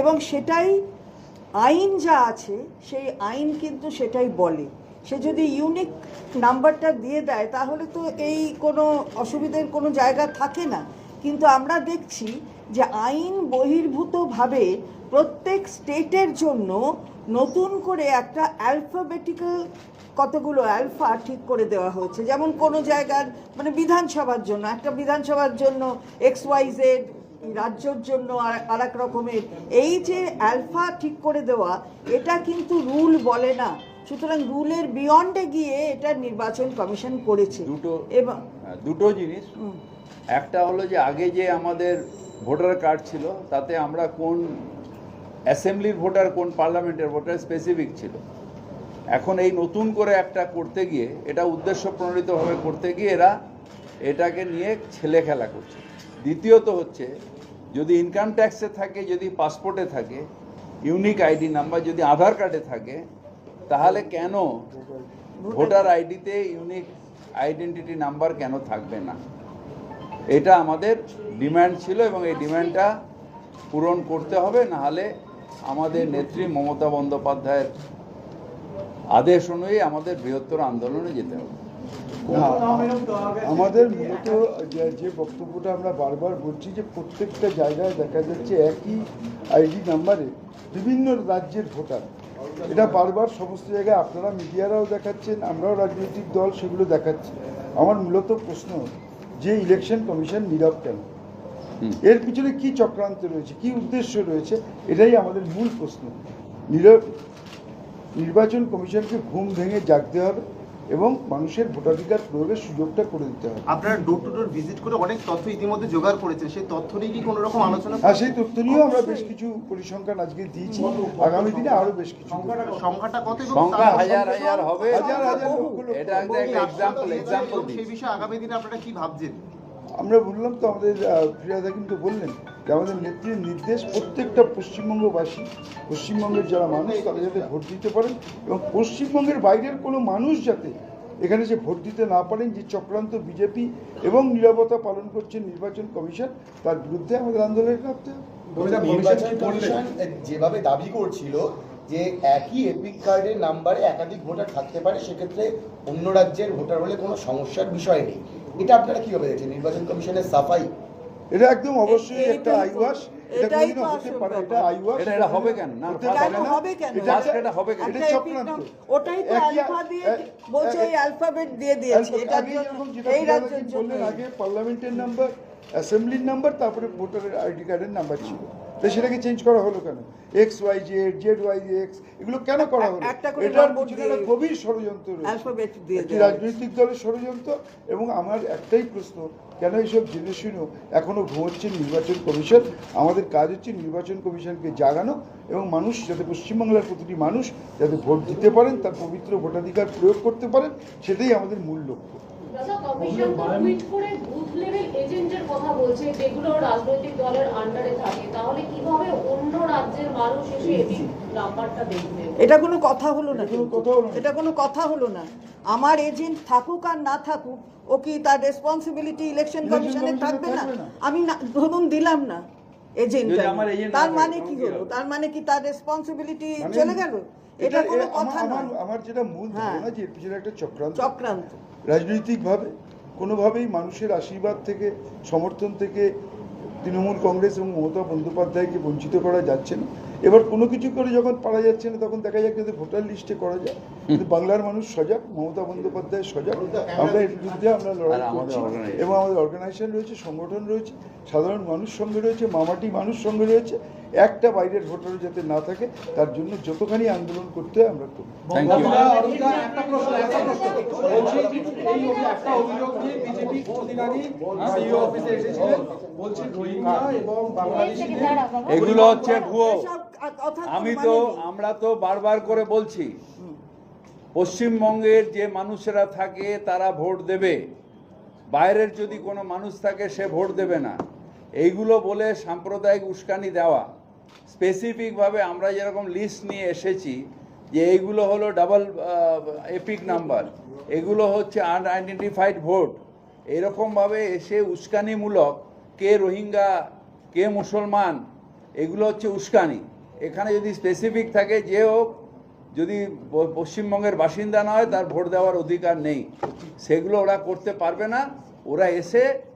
এবং সেটাই আইন যা আছে, সেই আইন কিন্তু সেটাই বলে। সে যদি ইউনিক নাম্বারটা দিয়ে দেয়, তাহলে তো এই কোনো অসুবিধার কোনো জায়গা থাকে না। কিন্তু আমরা দেখছি যে আইন বহির্ভূতভাবে প্রত্যেক স্টেটের জন্য নতুন করে একটা অ্যালফাবেটিক্যাল কতগুলো অ্যালফা ঠিক করে দেওয়া হয়েছে। যেমন কোনো জায়গার মানে বিধানসভার জন্য, একটা বিধানসভার জন্য এক্স ওয়াই জেড রাজ্যর জন্য আর এক রকমের। এই যে অ্যালফা ঠিক করে দেওয়া এটা কিন্তু রুল বলে না। সুতরাং রুলের বিয়ন্ডে গিয়ে এটা নির্বাচন কমিশন করেছে। দুটো এবং হ্যাঁ, দুটো জিনিস। একটা হলো যে আগে যে আমাদের ভোটার কার্ড ছিল তাতে আমরা কোন অ্যাসেম্বলির ভোটার কোন পার্লামেন্টের ভোটার স্পেসিফিক ছিল। এখন এই নতুন করে একটা করতে গিয়ে এটা উদ্দেশ্য প্রণোদিতভাবে করতে গিয়ে এরা এটাকে নিয়ে ছেলে খেলা করছে। দ্বিতীয়ত হচ্ছে, যদি ইনকাম ট্যাক্সে থাকে, যদি পাসপোর্টে থাকে ইউনিক আইডি নাম্বার যদি আধার কার্ডে থাকে, তাহলে কেন ভোটার আইডিতে ইউনিক আইডেন্টিটি নাম্বার কেন থাকবে না? এটা আমাদের ডিমান্ড ছিল এবং এই ডিমান্ডটা পূরণ করতে হবে, নাহলে আমাদের নেত্রী মমতা বন্দ্যোপাধ্যায়ের আদেশ অনুযায়ী আমাদের বৃহত্তর আন্দোলনে যেতে হবে। আমাদের মূলত যে- বক্তব্যটা আমরা বারবার বলছি যে প্রত্যেকটা জায়গায় দেখা যাচ্ছে একই আইডি নাম্বারে বিভিন্ন রাজ্যের ভোটার। এটা বারবার সমস্ত জায়গায় আপনারা মিডিয়ারাও দেখাচ্ছেন আমরাও রাজনৈতিক দল সেগুলো দেখাচ্ছি। আমার মূলত প্রশ্ন যে ইলেকশন কমিশন নীরব কেন? এর পিছনে কি চক্রান্ত রয়েছে কি উদ্দেশ্য রয়েছে এটাই আমাদের মূল প্রশ্ন। নীরব নির্বাচন কমিশনকে ঘুম ভেঙে জাগতে হবে। এবং মানুষের ভোটাধিকার প্রয়োগের সুযোগটা করে দিতে হবে। আপনারা ডোর টু ডোর ভিজিট করে অনেক তথ্য ইতিমধ্যে জোগাড় করেছেন। সেই তথ্য নিয়ে কি কোনো রকম আলোচনা আর সেই তথ্য নিয়েও আমরা বেশ কিছু পরিসংখ্যান আজকে দিয়েছি। আগামী দিনে আরও বেশ কিছু। সংখ্যাটা কত? এবং সংখ্যা হাজার হাজার হবে। হাজার হাজার এটা একটা এক্সাম্পল এক্সাম্পল সেই বিষয়ে আগামী দিনে আপনারা কি ভাবছেন? আমরা বললাম তো আমাদের ফিরাদ কিন্তু বললেন আমাদের নেত্রীর নির্দেশ প্রত্যেকটা পশ্চিমবঙ্গবাসী পশ্চিমবঙ্গের যারা মানুষ তারা যাতে ভোট দিতে পারেন এবং পশ্চিমবঙ্গের বাইরের কোনো মানুষ যাতে এখানে যে ভোট দিতে না পারেন যে চক্রান্ত বিজেপি এবং নিরবতা পালন করছে নির্বাচন কমিশন তার বিরুদ্ধে আমাদের আন্দোলনে নামতে নির্বাচন যেভাবে দাবি করছিল যে একই এপিক কার্ডের নাম্বারে একাধিক ভোটার থাকতে পারে সেক্ষেত্রে অন্য রাজ্যের ভোটার হলে কোনো সমস্যার বিষয় নেই। এটা আপনারা কীভাবে দেখছেন? নির্বাচন কমিশনের সাফাই এটা একদম অবশ্যই একটা আইওয়াশ তো- আইওয়াস এটা এটাই কোনোদিনও হতে পারে এটা ব্যাপার। এটা- এটা হবে কেন? না। হবে কেন? এটা First একটা- এটা হবে কেন? এটা চক্রান্ত ওটাই তো আলফা দিয়ে বলছে এই অ্যালফাবেট দিয়ে দিয়েছে এই রাজ্যের জন্য আগে পার্লামেন্টের নাম্বার অ্যাসেম্বলির নাম্বার তারপরে ভোটারের আইডি কার্ডের নাম্বার ছিল। তো সেটাকে চেঞ্জ করা হলো কেন? X Y Z Z Y X এগুলো কেন করা হলো? এটার পিছনে একটা গভীর ষড়যন্ত্র রয়েছে। রাজনৈতিক দলের ষড়যন্ত্র এবং আমার একটাই প্রশ্ন কেন এইসব জেনে শুনেও এখনও ঘুমোচ্ছে নির্বাচন কমিশন? আমাদের কাজ হচ্ছে নির্বাচন কমিশনকে জাগানো এবং মানুষ যাতে পশ্চিমবাংলার প্রতিটি মানুষ যাতে ভোট দিতে পারেন তার পবিত্র ভোটাধিকার প্রয়োগ করতে পারেন সেটাই আমাদের মূল লক্ষ্য। দাদা কমিশন তো টুইট করে বুথ লেভেল এজেন্টের কথা বলছে যেগুলো রাজনৈতিক দলের আন্ডারে থাকে। তাহলে কীভাবে অন্য রাজ্যের মানুষ এসে এই নাম্বারটা দেখবে? এটা কোনো কথা হলো না এটা কোনো কথা হলো না। এটা কোনো কথা হলো না। আমার এজেন্ট থাকুক আর না থাকুক ও কি তার রেসপন্সিবিলিটি ইলেকশন কমিশনে থাকবে না? আমি না ধরুন দিলাম না এজেন্ট তার মানে কি কি হলো? তার মানে কি তার রেসপন্সিবিলিটি মানে চলে গেল? এটা কোনো কথা নয় আমার আমার যেটা মূল হ্যাঁ। ধারণা যে পিছনে একটা চক্রান্ত। চক্রান্ত। রাজনৈতিকভাবে কোনোভাবেই মানুষের আশীর্বাদ থেকে সমর্থন থেকে তৃণমূল কংগ্রেস এবং মমতা বন্দ্যোপাধ্যায়কে বঞ্চিত করা যাচ্ছে না। এবার কোনো কিছু করে যখন পারা যাচ্ছে না তখন দেখা যাক যাতে ভোটার লিস্টে করা যায়। কিন্তু বাংলার মানুষ সজাগ মমতা বন্দ্যোপাধ্যায় সজাগ আমরা এর বিরুদ্ধে আমরা লড়াই করছি। এবং আমাদের অর্গানাইজেশন রয়েছে সংগঠন রয়েছে সাধারণ মানুষ সঙ্গে রয়েছে মামাটি মানুষ সঙ্গে রয়েছে। একটা বাইরের ভোটার যাতে না থাকে তার জন্য যতখানি আন্দোলন করতে হয় আমরা করি থ্যাংক ইউ একটা প্রশ্ন, একটা প্রশ্ন। বলছি, এই অভি- একটা অভিযোগ যে বিজেপি সিইও অফিসে এসেছিলেন বলছেন রোহিঙ্গা এবং এগুলো হচ্ছে ভুয়ো। আমি তো। আমরা তো বারবার করে বলছি পশ্চিমবঙ্গের যে মানুষেরা থাকে তারা ভোট দেবে। বাইরের যদি কোনো মানুষ থাকে সে ভোট দেবে না। এইগুলো বলে সাম্প্রদায়িক উস্কানি দেওয়া। স্পেসিফিকভাবে আমরা যেরকম লিস্ট নিয়ে এসেছি, যে এইগুলো হলো ডাবল এপিক নাম্বার এগুলো হচ্ছে আনআইডেন্টিফাইড ভোট এরকমভাবে এসে উস্কানিমূলক কে রোহিঙ্গা, কে মুসলমান, এগুলো হচ্ছে উস্কানি। এখানে যদি স্পেসিফিক থাকে, যে হোক, যদি পশ্চিমবঙ্গের বাসিন্দা নয় তার ভোট দেওয়ার অধিকার নেই। সেগুলো ওরা করতে পারবে না। ওরা এসে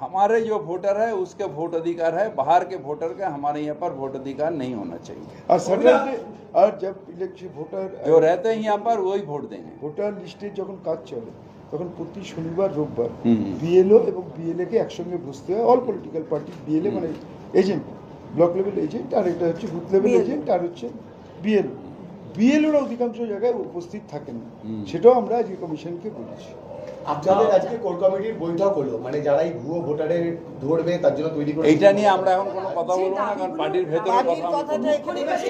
हमारे जो वोटर है उसके वोट अधिकार है बाहर के वोटर का हमारे यहाँ पर वोट अधिकार नहीं होना चाहिए और सैटरडे और जब इलेक्शन ভোটার जो रहते हैं यहाँ पर वही वोट देंगे ভোটার লিস্টে যখন কাজ চলে তখন প্রতি শনিবার রোববার হুম, হুম। বিএলও এবং বিএলএ কে একসঙ্গে বসতে হয় অল পলিটিক্যাল পার্টি বিএলএ মানে এজেন্ট ব্লক লেভেল এজেন্ট আর এটা হচ্ছে বুথ লেভেল BLO এজেন্ট আর হচ্ছে বিএলও বিএলওরা অধিকাংশ জায়গায় উপস্থিত থাকেন না হুম। সেটাও আমরা আজকে কমিশনকে বলেছি আপনাদের আজকে কোর কমিটির বৈঠক হলো মানে যারা এই ভুয়ো ভোটারের ধরবে তার জন্য তৈরি করে এইটা নিয়ে আমরা এখন কোনো কথা বলব না কারণ পার্টির ভেতরে কথা কথাটা এখানে বেশি